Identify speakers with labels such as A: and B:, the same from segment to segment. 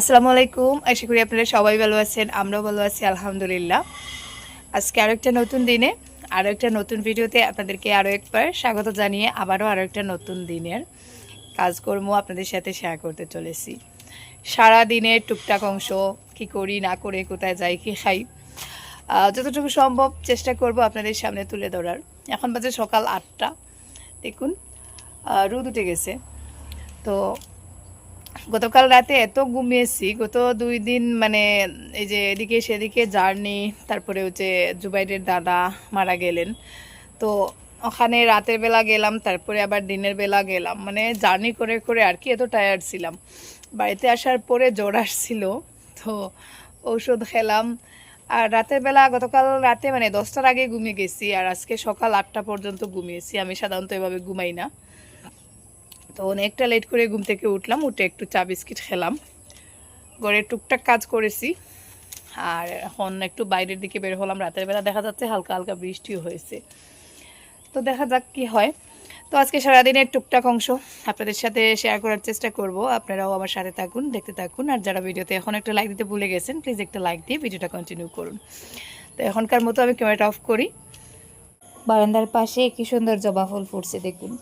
A: আসসালামু আলাইকুম আশা করি আপনারা সবাই ভালো আছেন, আমরাও ভালো আছি, আলহামদুলিল্লাহ। আজকে আরও একটা নতুন দিনে আরও একটা নতুন ভিডিওতে আপনাদেরকে আরও একবার স্বাগত জানিয়ে আবারও আরও একটা নতুন দিনের কাজকর্ম আপনাদের সাথে শেয়ার করতে চলেছি। সারা দিনের টুকটাক অংশ কি করি, না করে, কোথায় যাই, কি খাই যতটুকু সম্ভব চেষ্টা করব আপনাদের সামনে তুলে ধরার। এখন বাজে সকাল আটটা। দেখুন রোদ উঠে গেছে। তো গতকাল রাতে এত ঘুমিয়েছি, গত দুই দিন মানে এই যে এদিকে সেদিকে জার্নি, তারপরে হচ্ছে জুবাইরের দাদা মারা গেলেন। তো ওখানে রাতের বেলা গেলাম, তারপরে আবার দিনের বেলা গেলাম। মানে জার্নি করে করে আর কি এত টায়ার্ড ছিলাম। বাড়িতে আসার পরে জ্বর আসছিল, তো ঔষধ খেলাম। আর রাতের বেলা গতকাল রাতে মানে দশটার আগে ঘুমিয়ে গেছি, আর আজকে সকাল আটটা পর্যন্ত ঘুমিয়েছি। আমি সাধারণত এভাবে ঘুমাই না। তো অনেকটা লেট করে ঘুম থেকে উঠলাম, উঠে একটু চা বিস্কিট খেলাম। ঘরে টুকটাক কাজ করেছি। আর এখন একটু বাইরের দিকে বের হলাম, রাতের বেলা দেখা যাচ্ছে হালকা হালকা বৃষ্টিও হয়েছে। তো দেখা যাক কি হয়। তো আজকে সারাদিনের টুকটাক অংশ আপনাদের সাথে শেয়ার করার চেষ্টা করব। আপনারাও আমার সাথে থাকুন, দেখতে থাকুন। আর যারা ভিডিওতে এখন একটা লাইক দিতে ভুলে গেছেন প্লিজ একটা লাইক দিয়ে ভিডিওটা কন্টিনিউ করুন। তো এখনকার মতো আমি ক্যামেরাটা অফ করি। বারান্দার পাশে কি সুন্দর জবা ফুল ফুটছে, দেখুন।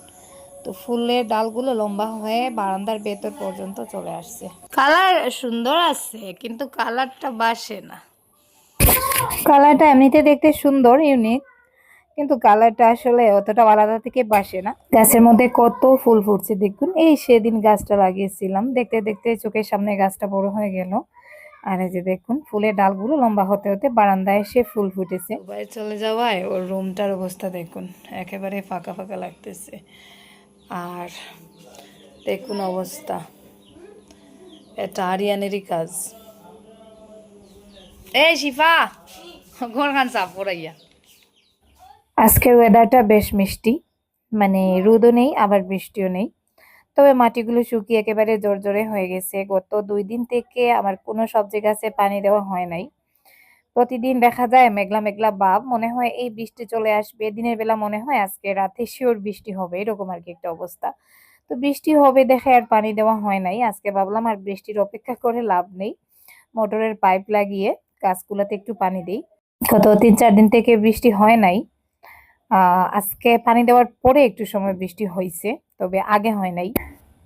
A: তো ফুলের ডালগুলো লম্বা হয়ে বারান্দার ভেতর পর্যন্ত চলে আসছে। কালার সুন্দর আছে কিন্তু কালারটা বাসে না। কালারটা এমনিতে দেখতে সুন্দর ইউনিক কিন্তু কালারটা আসলে অতটা আলাদা থেকে বাসে না। গাছের মধ্যে কত ফুল ফুটছে দেখুন এই সেদিন গাছটা লাগিয়েছিলাম। দেখতে দেখতে চোখের সামনে গাছটা বড় হয়ে গেল। আর এই যে দেখুন ফুলের ডালগুলো লম্বা হতে হতে বারান্দায় এসে ফুল ফুটেছে। বাইরে চলে যাওয়ায় ওর রুমটার অবস্থা দেখুন একেবারে ফাঁকা ফাঁকা লাগতেছে। আর দেখুন অবস্থা। এটা আরিয়ানেরই কাজ। এই শিফা ঘর খান চাপ পড়াইয়া আজকের ওয়েদারটা বেশ মিষ্টি মানে রোদও নেই, আবার বৃষ্টিও নেই। তবে মাটিগুলো শুকিয়ে একেবারে জোর জোরে হয়ে গেছে। গত দুই দিন থেকে আমার কোনো সবজি গাছে পানি দেওয়া হয় নাই। প্রতিদিন দেখা যায় মেঘলা মেঘলা ভাব মনে হয় এই বৃষ্টি চলে আসবে, দিনের বেলা মনে হয় আজকে রাতে শিওর বৃষ্টি হবে, এরকম আর কি একটা অবস্থা। তো বৃষ্টি হবে দেখে আর পানি দেওয়া হয় নাই, আজকে ভাবলাম আর বৃষ্টির অপেক্ষা করে লাভ নেই। মোটরের পাইপ লাগিয়ে গাছগুলোতে একটু পানি দিই। গত তিন চার দিন থেকে বৃষ্টি হয় নাই। আজকে পানি দেওয়ার পরে একটু সময় বৃষ্টি হয়েছে তবে আগে হয় নাই।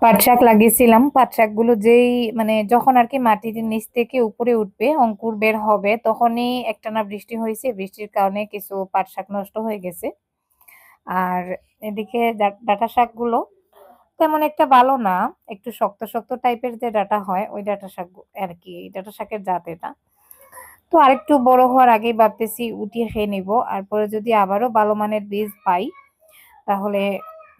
A: পাট শাক লাগিয়েছিলাম। পাট শাকগুলো যেই মানে যখন আর কি মাটির নিচ থেকে উপরে উঠবে, অঙ্কুর বের হবে, তখনই একটানা বৃষ্টি হয়েছে। বৃষ্টির কারণে কিছু পাট শাক নষ্ট হয়ে গেছে। আর এদিকে ডাঁটা শাকগুলো তেমন একটা ভালো না। একটু শক্ত শক্ত টাইপের যে ডাটা হয়, ওই ডাটা শাক আর কি ডাটা শাকের জাত এটা। তো আরেকটু বড় হওয়ার আগেই ভাবতেছি উঠিয়ে খেয়ে নিব। আর পরে যদি আবারও ভালো মানের বীজ পাই, তাহলে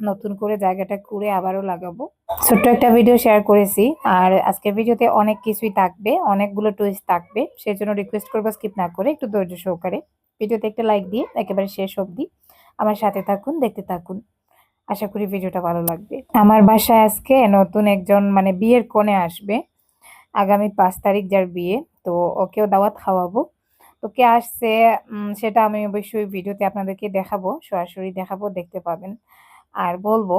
A: নতুন করে জায়গাটা করে আবারও লাগাবো। ছোট্ট একটা ভিডিও শেয়ার করেছি, আর আজকের ভিডিওতে অনেক কিছুই থাকবে, অনেকগুলো টুইস্ট থাকবে সেই জন্য রিকোয়েস্ট করব স্কিপ না করে একটু ধৈর্য সহকারে। ভিডিওতে একটা লাইক দিয়ে একেবারে শেষ অবধি আমার সাথে থাকুন, দেখতে থাকুন। আশা করি ভিডিওটা ভালো লাগবে। আমার বাসায় আজকে নতুন একজন মানে বিয়ের কোণে আসবে, আগামী পাঁচ তারিখ যার বিয়ে, তো ওকেও দাওয়াত খাওয়াবো। তো কে আসছে সেটা আমি অবশ্যই ভিডিওতে আপনাদেরকে দেখাবো, সরাসরি দেখাবো, দেখতে পাবেন। আর বলব,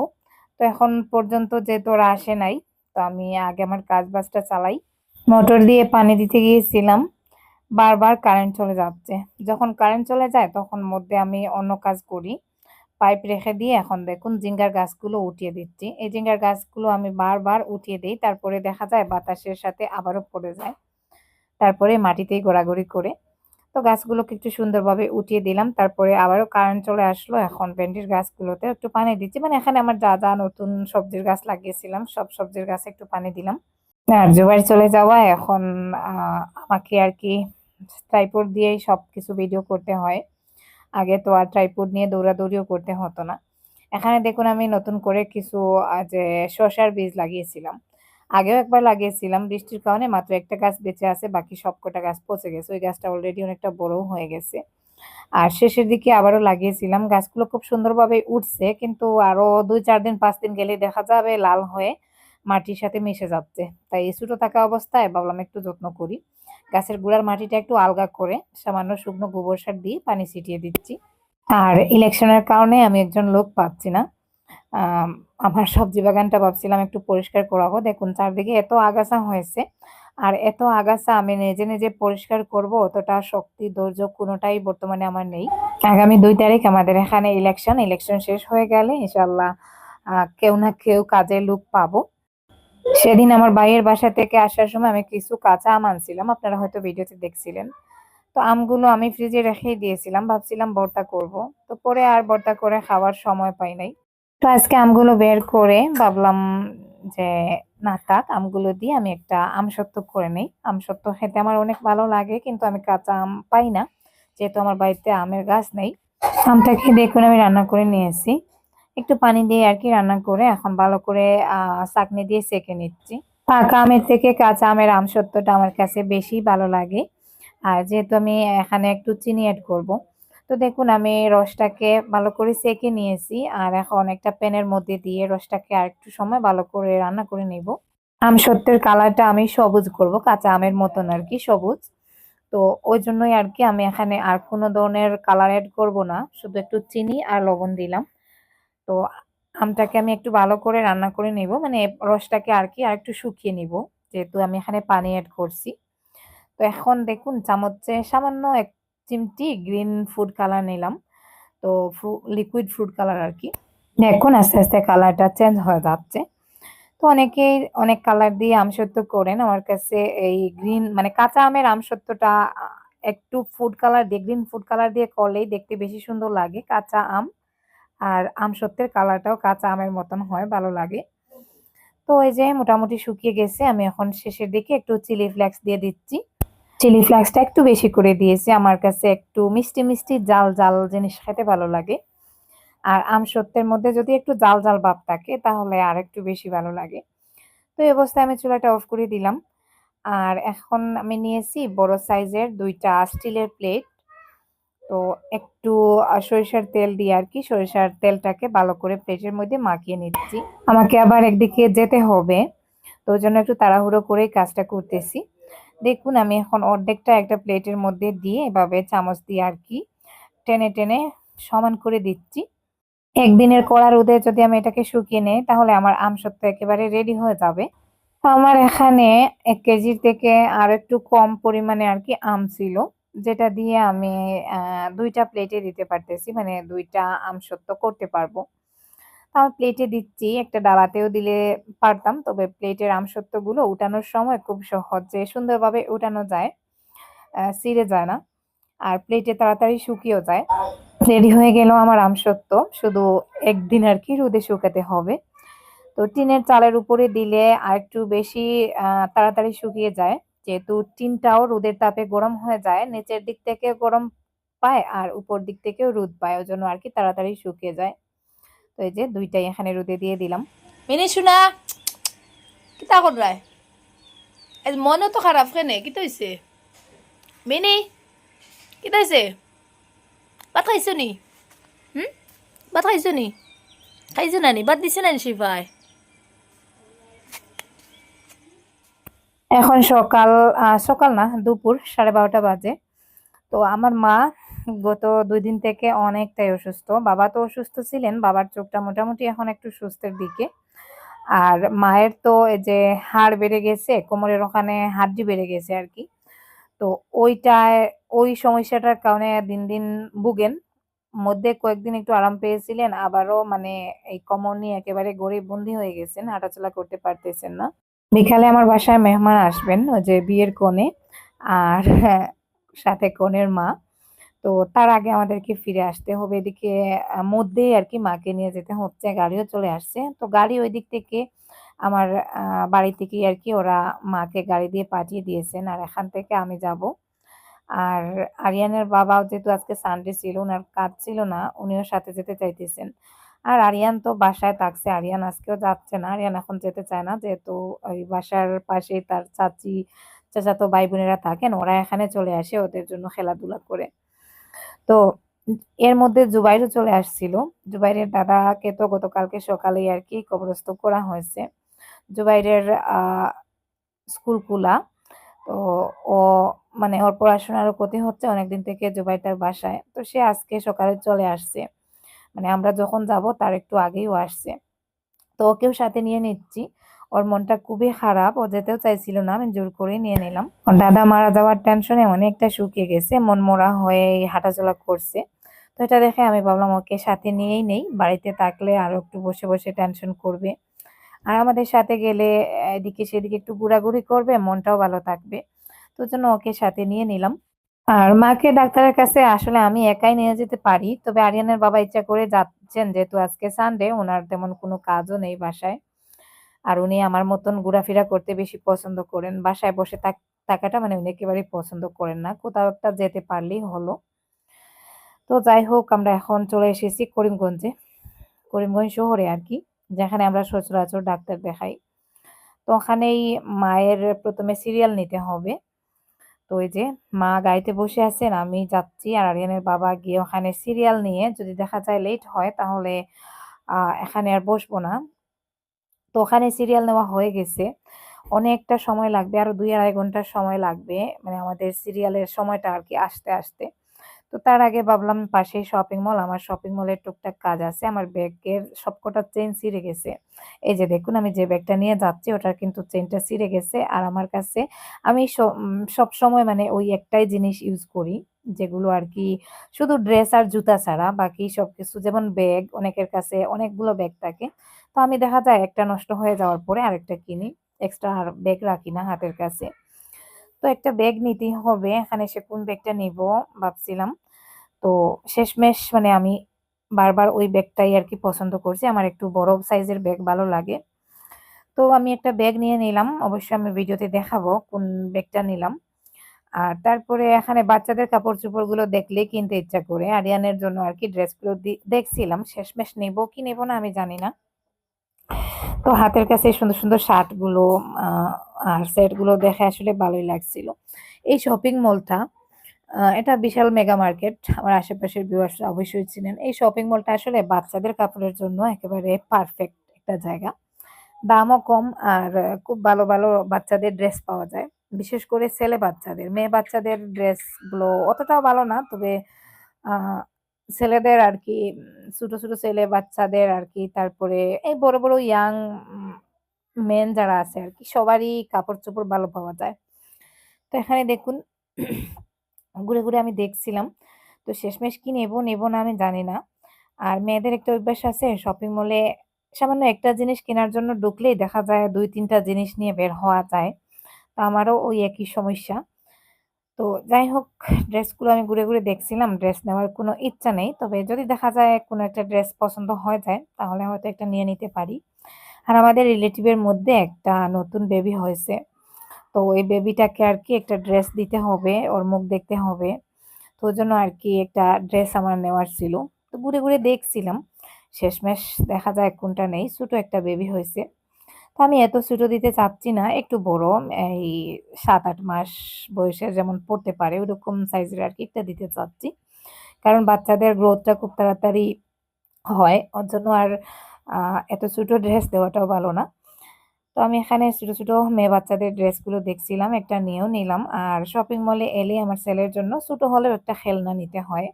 A: তো এখন পর্যন্ত যেহেতু ওরা আসে নাই, তো আমি আগে আমার কাজ বাজটা চালাই। মোটর দিয়ে পানি দিতে গিয়েছিলাম, বারবার কারেন্ট চলে যাচ্ছে। যখন কারেন্ট চলে যায়, তখন মধ্যে আমি অন্য কাজ করি। পাইপ রেখে দিয়ে এখন দেখুন জিঙ্গার গাছগুলো উঠিয়ে দিচ্ছি। এই জিঙ্গার গাছগুলো আমি বারবার উঠিয়ে দিই, তারপরে দেখা যায় বাতাসের সাথে আবারও পড়ে যায়। তারপরে মাটিতেই গোড়াগড়ি করে। তো গাছগুলোকে একটু সুন্দরভাবে উঠিয়ে দিলাম। তারপরে আবারও কারেন্ট চলে আসলো। এখন ভেন্ডির গাছগুলোতে একটু পানি দিচ্ছি। মানে এখানে আমার যা যা নতুন সবজির গাছ লাগিয়েছিলাম, সব সবজির গাছে একটু পানি দিলাম। আর জোয়ার চলে যাওয়া। এখন আমাকে আর কি ট্রাইপড দিয়েই সব কিছু ভিডিও করতে হয়। আগে তো আর ট্রাইপড নিয়ে দৌড়াদৌড়িও করতে হতো না। এখানে দেখুন আমি নতুন করে কিছু যে শসার বীজ লাগিয়েছিলাম। আগেও একবার লাগিয়েছিলাম, বৃষ্টির কারণে মাত্র একটা গাছ বেঁচে আছে, বাকি সবকটা গাছ পচে গেছে। ওই গাছটা অলরেডি অনেকটা বড় হয়ে গেছে। আর শেষের দিকে আবারও লাগিয়েছিলাম। গাছগুলো খুব সুন্দরভাবে উঠছে, কিন্তু আরও দুই, চার দিন, পাঁচ দিন গেলে দেখা যাবে লাল হয়ে মাটির সাথে মিশে যাচ্ছে। তাই এই ছোটো থাকা অবস্থায় ভাবলাম একটু যত্ন করি। গাছের গোড়ার মাটিটা একটু আলগা করে সামান্য শুকনো গোবর সার দিয়ে পানি ছিটিয়ে দিচ্ছি। আর ইলেকশনের কারণে আমি একজন লোক পাচ্ছি না। আমার সবজি বাগানটা ভাবছিলাম একটু পরিষ্কার করাবো। দেখুন, চারদিকে এত আগাছা হয়েছে, আর এত আগাছা আমি নিজে নিজে পরিষ্কার করব, অতটা শক্তি, ধৈর্য কোনোটাই বর্তমানে আমার নেই। আগামী দুই তারিখ আমাদের এখানে ইলেকশন ইলেকশন শেষ হয়ে গেলে ইনশাল্লাহ কেউ না কেউ কাজের লোক পাবো। সেদিন আমার ভাইয়ের বাসা থেকে আসার সময় আমি কিছু কাঁচা আম আনছিলাম, আপনারা হয়তো ভিডিওতে দেখছিলেন। তো আমগুলো আমি ফ্রিজে রেখেই দিয়েছিলাম, ভাবছিলাম ভর্তা করব। তো পরে আর ভর্তা করে খাওয়ার সময় পাই নাই। তো আজকে আমগুলো বের করে ভাবলাম যে, না, থাক, আমগুলো দিয়ে আমি একটা আমসত্ত্ব করে নেই। আমসত্ত্ব খেতে আমার অনেক ভালো লাগে, কিন্তু আমি কাঁচা আম পাই না, যেহেতু আমার বাড়িতে আমের গাছ নেই। আমটাকে দেখুন, আমি রান্না করে নিয়েছি। একটু পানি দিয়ে আর কি রান্না করে এখন ভালো করে চাকনি দিয়ে সেঁকে নিচ্ছি। পাকা আমের থেকে কাঁচা আমের আমসত্ত্বটা আমার কাছে বেশি ভালো লাগে। আর যেহেতু আমি এখানে একটু চিনি অ্যাড করব তো দেখুন, আমি রসটাকে ভালো করে সেঁকে নিয়েছি। আর এখন একটা প্যানের মধ্যে দিয়ে রসটাকে আর একটু সময় ভালো করে রান্না করে নেব। আম সত্যের কালারটা আমি সবুজ করব, কাঁচা আমের মতন আর কি, সবুজ। তো ওই জন্যই আর কি আমি এখানে আর কোনো ধরনের কালার অ্যাড করব না, শুধু একটু চিনি আর লবণ দিলাম। তো আমটাকে আমি একটু ভালো করে রান্না করে নিব মানে রসটাকে আর কি আর একটু শুকিয়ে নিব, যেহেতু আমি এখানে পানি অ্যাড করছি। তো এখন দেখুন, চামচে সামান্য এক চিমটি গ্রিন ফুড কালার নিলাম। তো লিকুইড ফুড কালার আর কি। এখন আস্তে আস্তে কালারটা চেঞ্জ হয়ে যাচ্ছে। তো অনেকেই অনেক কালার দিয়ে আমসত্ত্ব করেন। আমার কাছে এই গ্রিন মানে কাঁচা আমের আমসত্ত্বটা আহ, একটু ফুড কালার দিয়ে গ্রিন ফুড কালার দিয়ে করলেই দেখতে বেশি সুন্দর লাগে। কাঁচা আম আর আমসত্ত্বের কালারটাও কাঁচা আমের মতন হয় ভালো লাগে। তো এই যে মোটামুটি শুকিয়ে গেছে। আমি এখন শেষের দিকে একটু চিলি ফ্লেক্স দিয়ে দিচ্ছি। চিলি ফ্লেক্সটা একটু বেশি করে দিয়েছি। আমার কাছে একটু মিষ্টি মিষ্টি, জাল জাল জিনিস খেতে ভালো লাগে। আর আমসত্ত্বের মধ্যে যদি একটু জাল জাল ভাব থাকে, তাহলে আর একটু বেশি ভালো লাগে। তো এই অবস্থায় আমি চুলাটা অফ করে দিলাম। আর এখন আমি নিয়েছি বড় সাইজের দুইটা স্টিলের প্লেট তো একটু সরিষার তেল দিয়ে আর কি, সরিষার তেলটাকে ভালো করে প্লেটের মধ্যে মাখিয়ে নিচ্ছি। আমাকে আবার একদিকে যেতে হবে। তো জন্য একটু তাড়াহুড়ো করেই কাজটা করতেছি। দেখুন, আমি এখন অর্ধেকটা একটা প্লেটের মধ্যে দিয়ে এভাবে চামচ দিয়ে আর কি টেনে টেনে সমান করে দিচ্ছি। একদিনের কড়া রোদে যদি আমি এটাকে শুকিয়ে নেই, তাহলে আমার আমসত্ত্ব একেবারে রেডি হয়ে যাবে। আমার এখানে এক কেজির থেকে আর একটু কম পরিমাণে আর কি আম ছিল, যেটা দিয়ে আমি দুইটা প্লেটে দিতে পারতেছি মানে দুইটা আমসত্ত্ব করতে পারব। তো প্লেটে দিচ্ছি। একটা ডালাতেও দিলে পারতাম, তবে প্লেটের আমসত্ত্বগুলো উঠানোর সময় খুব সহজে সুন্দরভাবে উঠানো যায় ছিঁড়ে যায় না আর প্লেটে তাড়াতাড়ি শুকিয়েও যায়। রেডি হয়ে গেল আমার আমসত্ব শুধু একদিন আর কি রোদে শুকাতে হবে। তো টিনের চালের উপরে দিলে আর একটু বেশি তাড়াতাড়ি শুকিয়ে যায়। যেহেতু টিনটাও রোদের তাপে গরম হয়ে যায়, নিচের দিক থেকে গরম পায় আর উপর দিক থেকেও রোদ পায়, ওই জন্য আর কি তাড়াতাড়ি শুকিয়ে যায়। তো এই যে দুইটাই এখানে রোদে দিয়ে দিলাম।
B: মিনি শুনা কিতা করায় আজ মনও তো খারাপ কেনে কিতা হয়েছে মিনি কিতা হয়েছে ভাত খাইছো নি? হুম? ভাত খাইছো নি? খাইছো না নি? ভাত দিছে না নি শিফাই?
A: এখন সকাল সকাল না দুপুর সাড়ে বারোটা বাজে। তো আমার মা গত দুই দিন থেকে অনেকটাই অসুস্থ। বাবা তো অসুস্থ ছিলেন, বাবার চোখটা মোটামুটি এখন একটু সুস্থের দিকে। আর মায়ের তো এই যে হাড় বেড়ে গেছে, কোমরের ওখানে হাড্ডি বেড়ে গেছে আর কি। তো ওইটায়, ওই সমস্যাটার কারণে দিন দিন ভুগেন। মধ্যে কয়েকদিন একটু আরাম পেয়েছিলেন, আবারও মানে এই কোমর নিয়ে একেবারে গরিব বন্দি হয়ে গেছেন, হাঁটাচলা করতে পারতেছেন না। বিকালে আমার বাসায় মেহমান আসবেন, ওই যে বিয়ের কোণে, আর সাথে কনের মা। তো তার আগে আমাদেরকে ফিরে আসতে হবে। এদিকে মধ্যেই আর কি মাকে নিয়ে যেতে হচ্ছে, গাড়িও চলে আসছে। তো গাড়ি ওই দিক থেকে আমার বাড়ি থেকেই আর কি ওরা মাকে গাড়ি দিয়ে পাঠিয়ে দিয়েছেন। আর এখান থেকে আমি যাব। আর আরিয়ানের বাবাও যেহেতু আজকে সানডে ছিল ওনার কাজ ছিল না, উনিও সাথে যেতে চাইতেছেন। আর আরিয়ান তো বাসায় থাকছে, আরিয়ান আজকেও যাচ্ছে না, আরিয়ান এখন যেতে চায় না। যেহেতু ওই বাসার পাশে তার চাচি, চাচাতো ভাই বোনেরা থাকেন, ওরা এখানে চলে আসে ওদের জন্য খেলাধুলা করে। তো এর মধ্যে জুবাইরও চলে আসছিল। জুবাইরের দাদাকে তো গতকালকে সকালেই আর কি কবরস্থ করা হয়েছে। জুবাইরের আহ স্কুল খোলা। তো ও মানে ওর পড়াশোনারও ক্ষতি হচ্ছে অনেকদিন থেকে জুবাই তার বাসায়। তো সে আজকে সকালে চলে আসছে। মানে আমরা যখন যাব তার একটু আগেই ও আসছে। তো ওকেও সাথে নিয়ে নিচ্ছি। ওর মনটা খুবই খারাপ, ও যেতেও চাইছিল না, আমি জোর করে নিয়ে নিলাম। দাদা মারা যাওয়ার টেনশনে অনেকটা শুকিয়ে গেছে, মন মরা হয়ে হাঁটাচলা করছে। তো এটা দেখে আমি ভাবলাম, ওকে সাথে নিয়েই নেই, বাড়িতে থাকলে আরও একটু বসে বসে টেনশন করবে। আর আমাদের সাথে গেলে এদিকে সেদিকে একটু ঘোরাঘুরি করবে, মনটাও ভালো থাকবে। তো জন্য ওকে সাথে নিয়ে নিলাম। আর মাকে ডাক্তারের কাছে আসলে আমি একাই নিয়ে যেতে পারি, তবে আরিয়ানের বাবা ইচ্ছা করে যাচ্ছেন, যেহেতু আজকে সানডে ওনার তেমন কোনো কাজও নেই বাসায়। আর উনি আমার মতন ঘোরাফেরা করতে বেশি পছন্দ করেন। বাসায় বসে থাক- থাকাটা মানে উনি একেবারেই পছন্দ করেন না। কোথাও একটা যেতে পারলেই হলো। তো যাই হোক, আমরা এখন চলে এসেছি করিমগঞ্জে। করিমগঞ্জ শহরে আর কি, যেখানে আমরা সচরাচর ডাক্তার দেখাই। তো ওখানেই মায়ের প্রথমে সিরিয়াল নিতে হবে। তো ওই যে মা গাড়িতে বসে আছেন, আমি যাচ্ছি আর আরিয়ানের বাবা গিয়ে ওখানে সিরিয়াল নিয়ে যদি দেখা যায় লেট হয় তাহলে এখানে আর বসবো না। তো ওখানে সিরিয়াল নেওয়া হয়ে গেছে। অনেকটা সময় লাগবে আরও দুই আড়াই ঘণ্টার সময় লাগবে মানে আমাদের সিরিয়ালের সময়টা আর কি আসতে আসতে। তো তার আগে ভাবলাম পাশেই শপিং মল আমার শপিং মলের টুকটাক কাজ আছে, আমার ব্যাগের সবকটা চেন ছিঁড়ে গেছে। এই যে দেখুন, আমি যে ব্যাগটা নিয়ে যাচ্ছি, ওটার কিন্তু চেনটা ছিঁড়ে গেছে, আর আমার কাছে আমি সব সময় মানে ওই একটাই জিনিস ইউজ করি, যেগুলো আর কি শুধু ড্রেস আর জুতা ছাড়া, বাকি সবকিছু, যেমন ব্যাগ, অনেকের কাছে অনেকগুলো ব্যাগ থাকে তো আমি দেখা যায় একটা নষ্ট হয়ে যাওয়ার পরে আরেকটা কিনি এক্সট্রা আর ব্যাগ রাখি না হাতের কাছে। তো একটা ব্যাগ নিতেই হবে, এখানে সে কোন ব্যাগটা নিব ভাবছিলাম। তো শেষমেশ মানে আমি বারবার ওই ব্যাগটাই আর কি পছন্দ করছি, আমার একটু বড় সাইজের ব্যাগ ভালো লাগে। তো আমি একটা ব্যাগ নিয়ে নিলাম, অবশ্যই আমি ভিডিওতে দেখাবো কোন ব্যাগটা নিলাম। আর তারপরে এখানে বাচ্চাদের কাপড় চোপড়গুলো দেখলেই কিনতে ইচ্ছা করে। আরিয়ানের জন্য আর কি ড্রেসগুলো দেখছিলাম, শেষমেশ নেব কি নেব না আমি জানি না। তো হাতের কাছে সুন্দর সুন্দর শার্টগুলো আর সেটগুলো দেখে আসলে ভালোই লাগছিল। এই শপিং মলটা এটা বিশাল মেগা মার্কেট আমার আশেপাশের ভিউয়ার্সরা অবশ্যই চিনেন। এই শপিং মলটা আসলে বাচ্চাদের কাপড়ের জন্য একেবারে পারফেক্ট একটা জায়গা। দামও কম আর খুব ভালো ভালো বাচ্চাদের ড্রেস পাওয়া যায়। বিশেষ করে ছেলে বাচ্চাদের, মেয়ে বাচ্চাদের ড্রেসগুলো অতটাও ভালো না, তবে ছেলেদের আর কি ছোট ছোট ছেলে বাচ্চাদের আর কি তারপরে এই বড় বড় ইয়াং মেন যারা আছে আর কি সবারই কাপড় চোপড় ভালো পাওয়া যায়। তো এখানে দেখুন, ঘুরে ঘুরে আমি দেখছিলাম। তো শেষমেশ কি নেব নেব না আমি জানি না। আর মেয়েদের একটা অভ্যাস আছে শপিং মলে সামান্য একটা জিনিস কেনার জন্য ঢুকলেই দেখা যায় দুই, তিনটা জিনিস নিয়ে বের হওয়া যায়। তো আমারও ওই একই সমস্যা। তো যাই হোক, ড্রেসগুলো আমি ঘুরে ঘুরে দেখছিলাম, ড্রেস নেওয়ার কোনো ইচ্ছা নেই। তবে যদি দেখা যায় কোনো একটা ড্রেস পছন্দ হয়ে যায়, তাহলে হয়তো একটা নিয়ে নিতে পারি। আর আমাদের রিলেটিভের মধ্যে একটা নতুন বেবি হয়েছে। তো ওই বেবিটাকে আর কি একটা ড্রেস দিতে হবে, ওর মুখ দেখতে হবে। তো জন্য আর কি একটা ড্রেস আমার নেওয়ার ছিল। তো ঘুরে ঘুরে দেখছিলাম। শেষমেশ দেখা যায় কোনটা নেই, ছোটো একটা বেবি হয়েছে। তো আমি এত ছোটো দিতে চাচ্ছি না, একটু বড়, এই সাত আট মাস বয়সে যেমন পড়তে পারে, ওরকম সাইজের আর কি একটা দিতে চাচ্ছি। কারণ বাচ্চাদের গ্রোথটা খুব তাড়াতাড়ি হয়, ওর জন্য আর এত ছোটো ড্রেস দেওয়াটাও ভালো না। তো আমি এখানে ছোটো ছোটো মেয়ে বাচ্চাদের ড্রেসগুলো দেখছিলাম, একটা নিয়েও নিলাম। আর শপিং মলে এলে আমার ছেলের জন্য ছোটো হলেও একটা খেলনা নিতে হয়।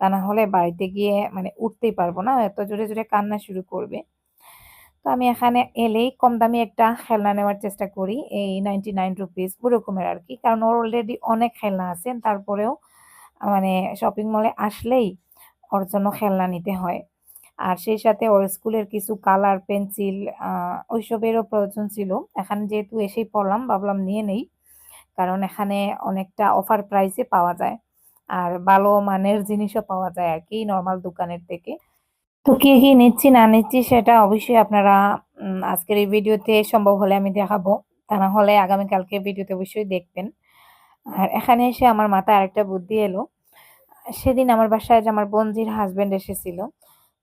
A: তা না হলে বাড়িতে গিয়ে মানে উঠতেই পারব না, এত জোরে জোরে কান্না শুরু করবে। আমি এখানে এলেই কম দামি একটা খেলনা নেওয়ার চেষ্টা করি, এই নাইনটি নাইন রুপিস ওরকমের আর কি কারণ ওর অলরেডি অনেক খেলনা আছে, তারপরেও মানে শপিং মলে আসলেই ওর জন্য খেলনা নিতে হয়। আর সেই সাথে ওর স্কুলের কিছু কালার পেন্সিল ওইসবেরও প্রয়োজন ছিল। এখানে যেহেতু এসেই পড়লাম, ভাবলাম নিয়ে নেই, কারণ এখানে অনেকটা অফার প্রাইসে পাওয়া যায়। আর ভালো মানের জিনিসও পাওয়া যায় আর কি নর্মাল দোকানের থেকে। তো কি কি নিচ্ছি, না নিচ্ছি, সেটা অবশ্যই আপনারা আজকের এই ভিডিওতে সম্ভব হলে আমি দেখাবো। তা না হলে আগামীকালকে ভিডিওতে অবশ্যই দেখবেন। আর এখানে এসে আমার মাথায় আরেকটা বুদ্ধি এলো। সেদিন আমার বাসায় যে আমার বোনজির হাজব্যান্ড এসেছিল,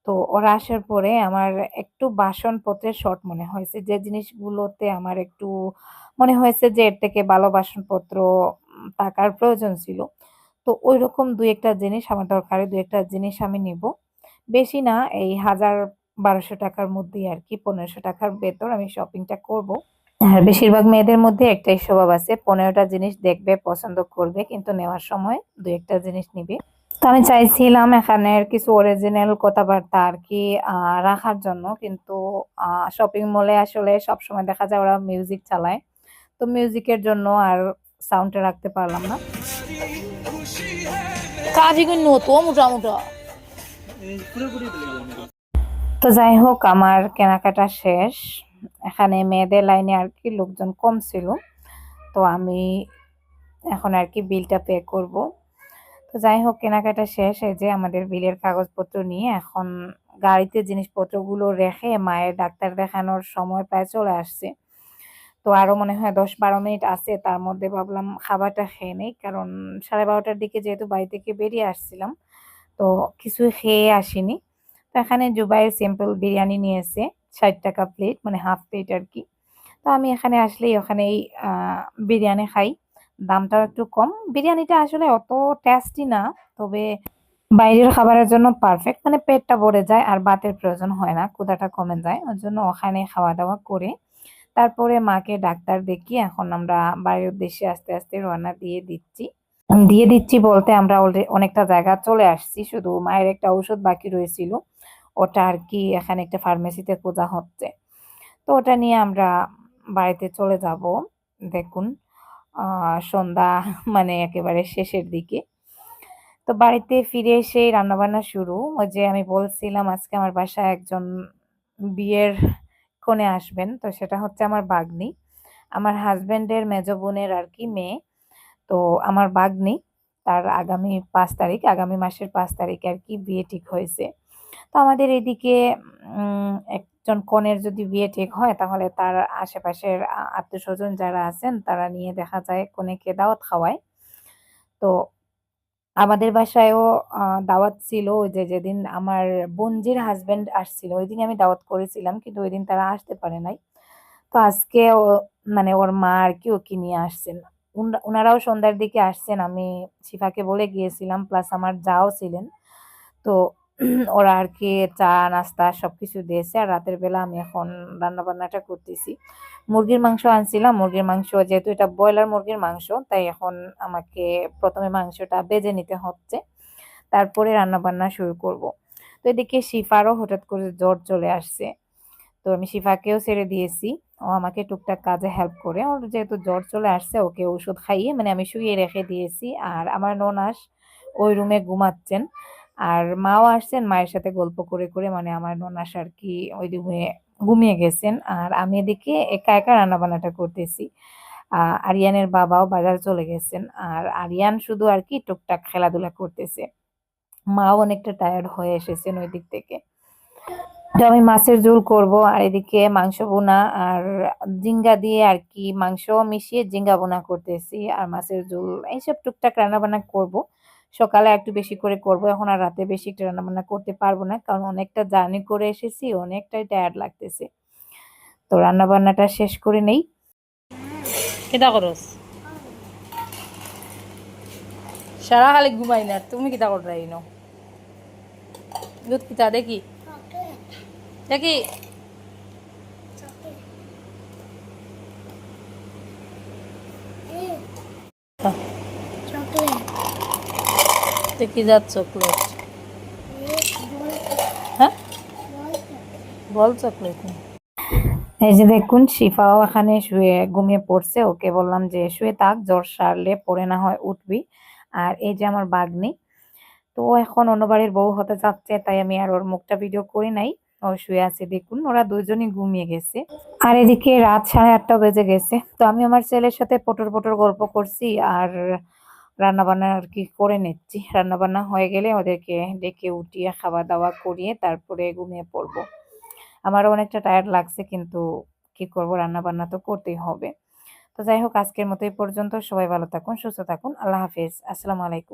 A: তো ওরা আসার পরে আমার একটু বাসনপত্রের শর্ট মনে হয়েছে। যে জিনিসগুলোতে আমার একটু মনে হয়েছে যে এর থেকে ভালো বাসনপত্র থাকার প্রয়োজন ছিল। তো ওই রকম দু একটা জিনিস আমার দরকারি দু একটা জিনিস আমি নিব। বেশি না, এই হাজার বারোশো টাকার মধ্যেই আর কি, পনেরোশো টাকার ভেতর আমি শপিংটা করব। আর বেশিরভাগ মেয়েদের মধ্যে একটাই স্বভাব আছে, পনেরোটা জিনিস দেখবে, পছন্দ করবে, কিন্তু নেওয়ার সময় দু একটা জিনিস নিবে। তো আমি চাইছিলাম এখানের কিছু অরিজিনাল কথাবার্তা আর কি রাখার জন্য, কিন্তু শপিং মলে আসলে সবসময় দেখা যায় ওরা মিউজিক চালায়। তো মিউজিকের জন্য আর সাউন্ডটা রাখতে পারলাম না।
B: কাজে কিন্তু তো মোটা মোটা।
A: তো যাই হোক, আমার কেনাকাটা শেষ। এখানে মেয়েদের লাইনে আর কি লোকজন কম ছিল। তো আমি এখন আর কি বিলটা পে করব। তো যাই হোক, কেনাকাটা শেষ। এই যে আমাদের বিলের কাগজপত্র নিয়ে এখন গাড়িতে জিনিসপত্রগুলো রেখে মায়ের ডাক্তার দেখানোর সময় প্রায় চলে আসছে। তো আরও মনে হয় দশ বারো মিনিট আছে। তার মধ্যে ভাবলাম খাবারটা খেয়ে নেই, কারণ সাড়ে বারোটার দিকে যেহেতু বাড়ি থেকে বেরিয়ে আসছিলাম তো কিছু খেয়ে আসেনি। তো এখানে জুবাইয়ের সিম্পল বিরিয়ানি নিয়েছে, ষাট টাকা প্লেট মানে হাফ প্লেট আর কি তো আমি এখানে আসলেই ওখানেই বিরিয়ানি খাই। দামটাও একটু কম। বিরিয়ানিটা আসলে অত টেস্টি না, তবে বাইরের খাবারের জন্য পারফেক্ট মানে পেটটা ভরে যায় আর বাতের প্রয়োজন হয় না, ক্ষুধাটা কমে যায়। ওর জন্য ওখানে খাওয়া দাওয়া করে তারপরে মাকে ডাক্তার দেখিয়ে এখন আমরা বাড়ির উদ্দেশ্যে আস্তে আস্তে রওনা দিয়ে দিচ্ছি। দিয়ে দিচ্ছি বলতে আমরা অলরেডি অনেকটা জায়গা চলে আসছি, শুধু মায়ের একটা ঔষধ বাকি রয়েছিল। ওটা আর কি এখানে একটা ফার্মেসিতে খোঁজা হচ্ছে। তো ওটা নিয়ে আমরা বাড়িতে চলে যাব, দেখুন সন্ধ্যা মানে একেবারে শেষের দিকে। তো বাড়িতে ফিরে এসে রান্নাবান্না শুরু। ওই যে আমি বলছিলাম, আজকে আমার বাসায় একজন বিয়ের কোণে আসবেন, তো সেটা হচ্ছে আমার বাগ্নি। আমার হাজব্যান্ডের মেজ বোনের আর কি মেয়ে। তো আমার বাগ্নি, তার আগামী পাঁচ তারিখ, আগামী মাসের পাঁচ তারিখে আর কি বিয়ে ঠিক হয়েছে। তো আমাদের এদিকে একজন কনের যদি বিয়ে ঠিক হয়, তাহলে তার আশেপাশের আত্মীয় স্বজন যারা আছেন, তারা নিয়ে দেখা যায় কনেকে দাওয়াত খাওয়ায়। তো আমাদের বাসায়ও দাওয়াত ছিল যে যেদিন আমার বোনজির হাজব্যান্ড আসছিল, ওই দিন আমি দাওয়াত করেছিলাম, কিন্তু ওই দিন তারা আসতে পারে নাই। তো আজকে মানে ওর মা আর কি ওকে নিয়ে আসছেন। উনারাও সন্ধ্যার দিকে আসছেন। আমি শিফাকে বলে গিয়েছিলাম প্লাস আমার যাও ছিলেন। তো ওরা আর কি চা, নাস্তা সব কিছু দিয়েছে। আর রাতের বেলা আমি এখন রান্না বান্নাটা করতেছি। মুরগির মাংস আনছিলাম। মুরগির মাংস, যেহেতু এটা ব্রয়লার মুরগির মাংস, তাই এখন আমাকে প্রথমে মাংসটা বেজে নিতে হচ্ছে। তারপরে রান্না বান্না শুরু করব। তো এদিকে শিফারও হঠাৎ করে জ্বর চলে আসছে। তো আমি শিফাকেও ছেড়ে দিয়েছি। ও আমাকে টুকটাক কাজে হেল্প করে। ওর যেহেতু জ্বর চলে আসছে, ওকে ওষুধ খাইয়ে মানে আমি শুয়ে রেখে দিয়েছি। আর আমার ননাস ওই রুমে ঘুমাচ্ছেন। আর মাও আসছেন, মায়ের সাথে গল্প করে করে মানে আমার ননাস আর কি ওই রুমে ঘুমিয়ে গেছেন। আর আমি এদিকে একা একা রান্না বান্নাটা করতেছি আরিয়ানের বাবাও বাজার চলে গেছেন। আর আরিয়ান শুধু আর কি টুকটাক খেলাধুলা করতেছে। মাও অনেকটা টায়ার্ড হয়ে এসেছেন ওই দিক থেকে। তো আমি মাছের ঝোল করব, আর এদিকে মাংস বোনা আর জিঙ্গা দিয়ে আর কি মাংস মিশিয়ে জিঙ্গা বোনা করতেছি, আর মাছের ঝোল, এইসব টুকটাক রান্না বান্না করব। সকালে একটু বেশি করে করব, এখন আর রাতে বেশি একটা রান্না বান্না করতে পারব না, কারণ অনেকটা জার্নি করে এসেছি, অনেকটাই টায়ার্ড লাগতেছে। তো রান্না বান্নাটা শেষ করে নেই।
B: কিতা করস? সারা খালি ঘুমাই না, তুমি কিতা কর দুধ কিতা, দেখি। দেখি। দেখি যাত চকলেট বল চকলেট।
A: এই যে দেখুন শিফাও এখানে শুয়ে ঘুমিয়ে পড়ছে। ওকে বললাম যে, শুয়ে থাক, জ্বর সারলে পরে না হয় উঠবি। আর এই যে আমার বাগ্নি, তো এখন অন্য বাড়ির বউ হতে যাচ্ছে তাই আমি আর ওর মুখটা ভিডিও করি নাই। ও শুয়ে আছে, দেখুন, ওরা দুজনই ঘুমিয়ে গেছে। আর এদিকে রাত সাড়ে আটটা বেজে গেছে। তো আমি আমার ছেলের সাথে পটর পটর গল্প করছি আর রান্না বান্না আর কি করে নিচ্ছি। রান্না বান্না হয়ে গেলে ওদেরকে ডেকে উঠিয়ে খাওয়া দাওয়া করিয়ে তারপরে ঘুমিয়ে পড়ব। আমারও অনেকটা টায়ার্ড লাগছে, কিন্তু কি করব রান্না বান্না তো করতেই হবে। তো যাই হোক, আজকের মতো এই পর্যন্ত। সবাই ভালো থাকুন, সুস্থ থাকুন। আল্লাহ হাফেজ। আসসালামু আলাইকুম।